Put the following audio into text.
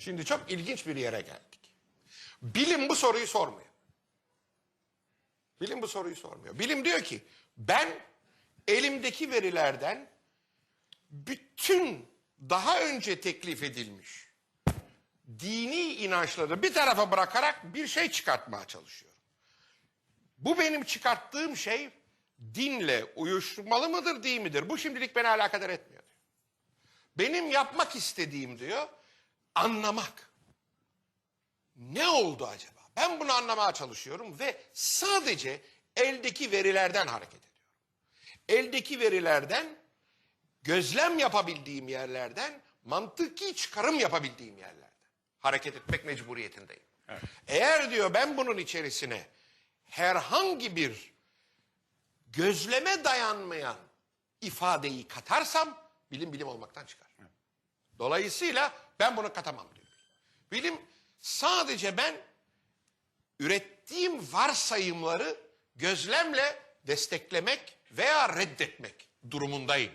Şimdi çok ilginç bir yere geldik. Bilim bu soruyu sormuyor. Bilim bu soruyu sormuyor. Bilim diyor ki ben elimdeki verilerden bütün daha önce teklif edilmiş dini inançları bir tarafa bırakarak bir şey çıkartmaya çalışıyorum. Bu benim çıkarttığım şey dinle uyuşmalı mıdır değil midir? Bu şimdilik beni alakadar etmiyor. diyor. Benim yapmak istediğim diyor anlamak. Ne oldu acaba? Ben bunu anlamaya çalışıyorum ve sadece eldeki verilerden hareket ediyorum. Eldeki verilerden gözlem yapabildiğim yerlerden mantıki çıkarım yapabildiğim yerlerden hareket etmek mecburiyetindeyim. Eğer diyor ben bunun içerisine herhangi bir gözleme dayanmayan ifadeyi katarsam bilim bilim olmaktan çıkar. Dolayısıyla ben bunu katamam diyor. Bilim sadece ben ürettiğim varsayımları gözlemle desteklemek veya reddetmek durumundayım.